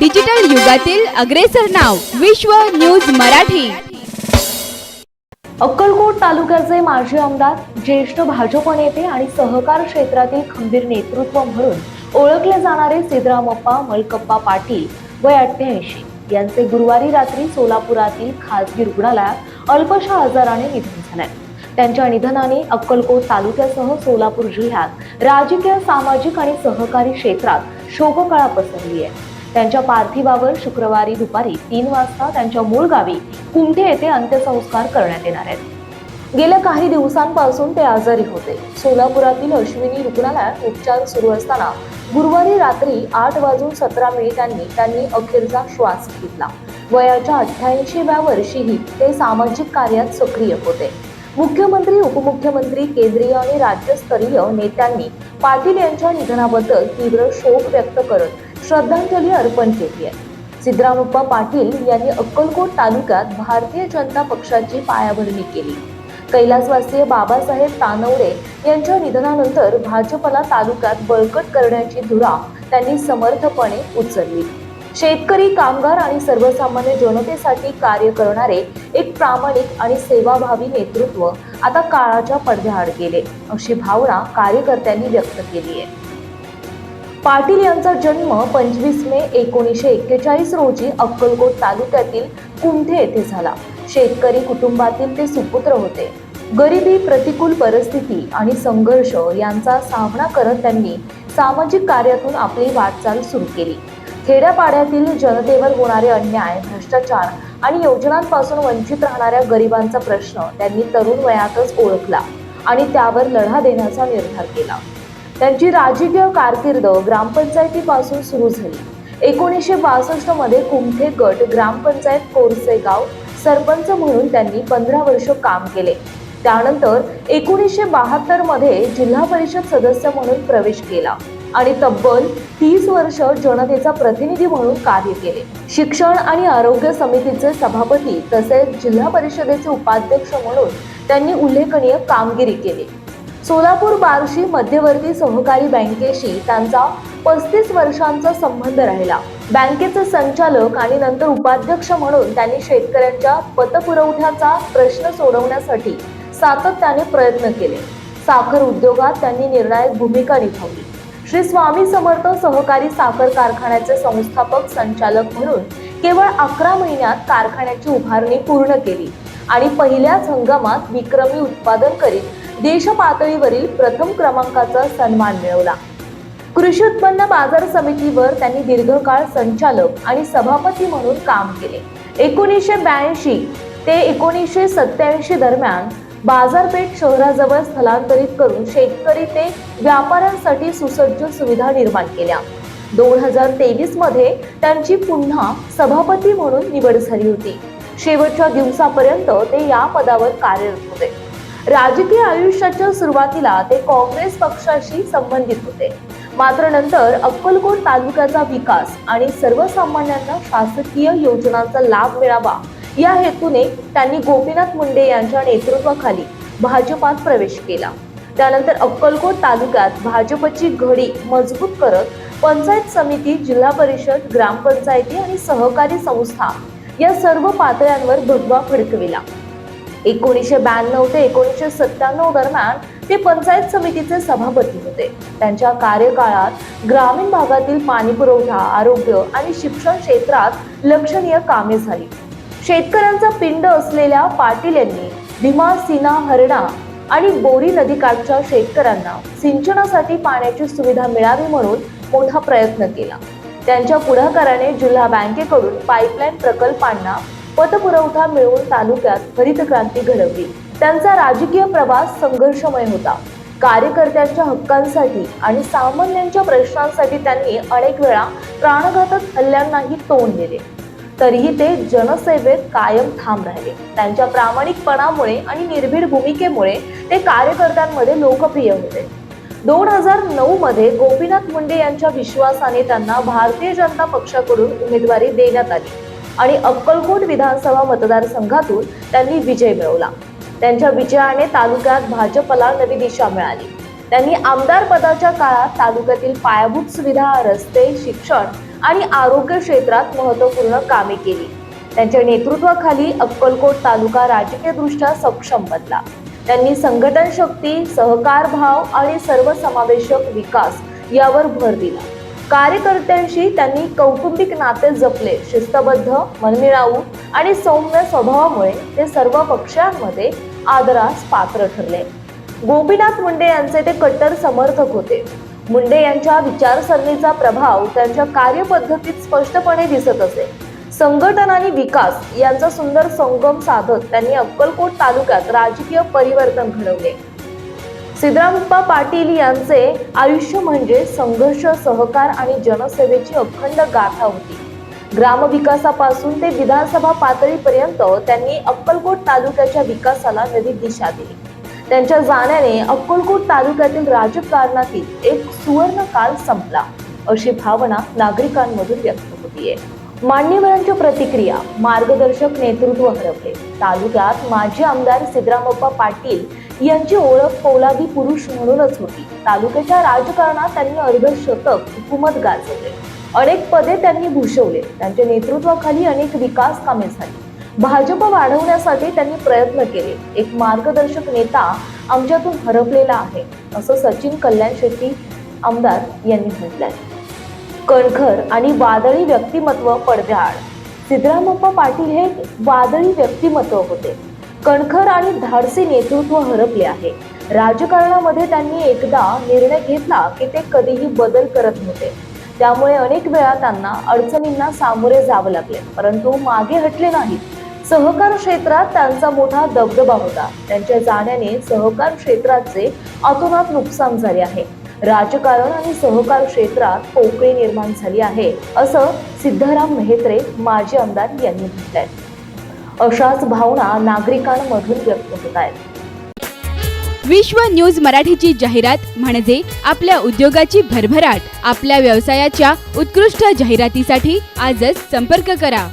Digital युगातील अग्रेसर नाव विश्व न्यूज मराठी. अक्कलकोट तालुक्याचे माजी आमदार ज्येष्ठ भाजप नेते आणि सहकार क्षेत्रातील खंबीर नेतृत्व म्हणून ओळखले जाणारे सिद्धरामप्पा मलकप्पा पाटील वय अठ्ठ्याऐंशी. यांचे गुरुवारी रात्री सोलापुरातील खासगी रुग्णालयात अल्पशा आजाराने निधन झाले. त्यांच्या निधनाने अक्कलकोट तालुक्यासह सोलापूर जिल्ह्यात राजकीय सामाजिक आणि सहकारी क्षेत्रात शोककळा पसरली आहे. त्यांच्या पार्थिवावर शुक्रवारी दुपारी तीन वाजता त्यांच्या मूळ गावी कुमठे येथे अंत्यसंस्कार करण्यात येणार आहेत. गेल्या काही दिवसांपासून ते आजारी होते. सोलापुरातील अश्विनी रुग्णालयात उपचार सुरू असताना गुरुवारी रात्री आठ वाजून सतरा मिनिटांनी त्यांनी अखेरचा श्वास घेतला. वयाच्या अठ्ठ्याऐंशीव्या वर्षीही ते सामाजिक कार्यात सक्रिय होते. मुख्यमंत्री उपमुख्यमंत्री केंद्रीय आणि राज्यस्तरीय नेत्यांनी पाटील यांच्या निधनाबद्दल तीव्र शोक व्यक्त करत श्रद्धांजली अर्पण केली आहे. सिद्धरामप्पा पाटील यांनी अक्कलकोट तालुक्यात भारतीय जनता पक्षाची पायाभरणी केली. कैलासवासीय बाबासाहेब तानवडे यांच्या निधनानंतर भाजपला तालुक्यात बळकट करण्याची धुरा त्यांनी समर्थपणे उचलली. शेतकरी कामगार आणि सर्वसामान्य जनतेसाठी कार्य करणारे एक प्रामाणिक आणि सेवाभावी नेतृत्व आता काळाच्या पडद्याआड गेले अशी भावना कार्यकर्त्यांनी व्यक्त केली आहे. पाटील यांचा जन्म पंचवीस मे एकोणीसशे एक्केचाळीस रोजी अक्कलकोट तालुक्यातील कुंठे येथे झाला. शेतकरी कुटुंबातील ते सुपुत्र होते. गरिबी प्रतिकूल परिस्थिती आणि संघर्ष यांचा सामना करत त्यांनी सामाजिक कार्यातून आपली वाटचाल सुरू केली. खेड्यापाड्यातील जनतेवर होणारे अन्याय भ्रष्टाचार आणि योजनांपासून वंचित राहणाऱ्या गरिबांचा प्रश्न त्यांनी तरुण वयातच ओळखला आणि त्यावर लढा देण्याचा निर्धार केला. त्यांची राजकीय कारकीर्द ग्रामपंचायतीपासून सुरू झाली. एकोणीसशे बासष्टमध्ये कुमठे गट ग्रामपंचायत कोरसेगाव सरपंच म्हणून त्यांनी पंधरा वर्ष काम केले. त्यानंतर एकोणीसशे बहात्तरमध्ये जिल्हा परिषद सदस्य म्हणून प्रवेश केला आणि तब्बल तीस वर्ष जनतेचा प्रतिनिधी म्हणून कार्य केले. शिक्षण आणि आरोग्य समितीचे सभापती तसेच जिल्हा परिषदेचे उपाध्यक्ष म्हणून त्यांनी उल्लेखनीय कामगिरी केली. सोलापूर बार्शी मध्यवर्ती सहकारी बँकेशी त्यांचा पस्तीस वर्षांचा संबंध राहिला. बँकेचे संचालक आणि नंतर उपाध्यक्ष म्हणून त्यांनी शेतकऱ्यांच्या पतपुरवठ्याचा प्रश्न सोडवण्यासाठी सातत्याने प्रयत्न केले. साखर उद्योगात त्यांनी निर्णायक भूमिका निभावली. श्री स्वामी समर्थ सहकारी साखर कारखान्याचे संस्थापक संचालक म्हणून केवळ अकरा महिन्यात कारखान्याची उभारणी पूर्ण केली आणि पहिल्याच हंगामात विक्रमी उत्पादन करीत देशपातळीवरील प्रथम क्रमांकाचा सन्मान मिळवला. कृषी उत्पन्न बाजार समितीवर त्यांनी दीर्घकाळ संचालक आणि सभापती म्हणून काम केले. एकोणीसशे ब्याऐंशी ते एकोणीसशे सत्याऐंशी दरम्यान बाजारपेठ शहराजवळ स्थलांतरित करून शेतकरी ते व्यापाऱ्यांसाठी सुसज्ज सुविधा निर्माण केल्या. दोन हजार तेवीसमध्ये त्यांची पुन्हा सभापती म्हणून निवड झाली होती. शेवटच्या दिवसापर्यंत ते या पदावर कार्यरत होते. राजकीय आयुष्याच्या सुरुवातीला ते काँग्रेस पक्षाशी संबंधित होते. मात्र नंतर अक्कलकोट तालुक्याचा विकास आणि सर्वसामान्यांना शासकीय योजनांचा लाभ मिळावा या हेतूने त्यांनी गोपीनाथ मुंडे यांच्या नेतृत्वाखाली भाजपात प्रवेश केला. त्यानंतर अक्कलकोट तालुक्यात भाजपची घडी मजबूत करत पंचायत समिती जिल्हा परिषद ग्रामपंचायती आणि सहकारी संस्था या सर्व पातळ्यांवर भगवा फडकविला. एकोणीसशे ब्याण्णव ते एकोणीसशे सत्त्याण्णव दरम्यान ते पंचायत समितीचे सभापती होते. त्यांच्या कार्यकाळात ग्रामीण भागातील पाणी पुरवठा आरोग्य आणि शिक्षण क्षेत्रात लक्षणीय कामे झाली. शेतकऱ्यांचा पिंड असलेल्या पाटील यांनी भीमा सिना हरणा आणि बोरी नदीकाठच्या शेतकऱ्यांना सिंचनासाठी पाण्याची सुविधा मिळावी म्हणून मोठा प्रयत्न केला. त्यांच्या पुढाकाराने जिल्हा बँकेकडून पाईपलाईन प्रकल्पांना पतपुरवठा मिळवून तालुक्यात हरित क्रांती घडवली. त्यांचा राजकीय प्रवास संघर्षमय होता. कार्यकर्त्यांच्या हक्कांसाठी आणि सामान्यांच्या प्रश्नांसाठी त्यांनी अनेक वेळा प्राणघातक हल्ल्यांनाही तोंड दिले. तरीही ते जनसेवेत कायम ठाम राहिले. त्यांच्या प्रामाणिकपणामुळे आणि निर्भीड भूमिकेमुळे ते कार्यकर्त्यांमध्ये लोकप्रिय होते. दोन हजार नऊ मध्ये गोपीनाथ मुंडे यांच्या विश्वासाने त्यांना भारतीय जनता पक्षाकडून उमेदवारी देण्यात आली. आणि अक्कलकोट विधानसभा मतदारसंघातून त्यांनी विजय मिळवला. त्यांच्या विजयाने तालुक्यात भाजपला नवी दिशा मिळाली. त्यांनी आमदार पदाच्या काळात तालुक्यातील पायाभूत सुविधा रस्ते शिक्षण आणि आरोग्य क्षेत्रात महत्त्वपूर्ण कामे केली. त्यांच्या नेतृत्वाखाली अक्कलकोट तालुका राजकीयदृष्ट्या सक्षम बनला. त्यांनी संघटन शक्ती सहकार भाव आणि सर्वसमावेशक विकास यावर भर दिला. कार्यकर्त्यांशी त्यांनी कौटुंबिक नाते जपले. शिस्तबद्ध मनमिळावू आणि सौम्य स्वभावामुळे ते सर्व पक्षांमध्ये आदरास पात्र ठरले. गोपीनाथ मुंडे यांचे ते कट्टर समर्थक होते. मुंडे यांच्या विचारसरणीचा प्रभाव त्यांच्या कार्यपद्धतीत स्पष्टपणे दिसत असे. संघटन आणि विकास यांचा सुंदर संगम साधत त्यांनी अक्कलकोट तालुक्यात राजकीय परिवर्तन घडवले. सिद्धरामप्पा पाटील यांचे आयुष्य म्हणजे संघर्ष सहकार आणि जनसेवेची अखंड गाथा होती. ग्रामविकासापासून ते विधानसभा पातळीपर्यंत त्यांनी अक्कलकोट तालुक्याच्या विकासाला नवी दिशा दिली. त्यांच्या जाण्याने अक्कलकोट तालुक्यातील राजकारणातील एक सुवर्ण काल संपला अशी भावना नागरिकांमधून व्यक्त होतीये. मान्यवरांच्या प्रतिक्रिया मार्गदर्शक नेतृत्व हरपले. तालुक्यात माजी आमदार सिद्धरामप्पा पाटील यांची ओळख पोलादी पुरुष म्हणूनच होती. तालुक्याच्या राजकारणात त्यांनी अर्धशतक हुकूमत गाजवले. अनेक पदे त्यांनी भूषवले. त्यांच्या नेतृत्वाखाली अनेक विकास कामे झाली. भाजप वाढवण्यासाठी त्यांनी प्रयत्न केले. एक मार्गदर्शक नेता आमच्यातून हरपलेला आहे असं सचिन कल्याण शेट्टी आमदार यांनी म्हटलंय. कणखर आणि वादळी व्यक्तिमत्व पडद्याआड. सिद्धरामप्पा पाटील हे वादळी व्यक्तिमत्व होते. कणखर आणि धाडसी नेतृत्व हरपले आहे. राजकारणामध्ये त्यांनी एकदा निर्णय घेतला की ते कधीही बदल करत नव्हते. त्यामुळे अनेक वेळा त्यांना अडचणींना सामोरे जावं लागले. परंतु मागे हटले नाहीत सहकार क्षेत्रात त्यांचा मोठा दबदबा होता. त्यांच्या जाण्याने सहकार क्षेत्राचे अतोनात नुकसान झाले आहे. राजकारण आणि सहकार क्षेत्रात पोकळी निर्माण झाली आहे असं सिद्धराम मेहत्रे माजी आमदार यांनी म्हटलंय. अशाच भावना नागरिकांमधून व्यक्त होत आहेत. विश्व न्यूज मराठीची जाहिरात म्हणजे आपल्या उद्योगाची भरभराट. आपल्या व्यवसायाच्या उत्कृष्ट जाहिरातीसाठी आजच संपर्क करा.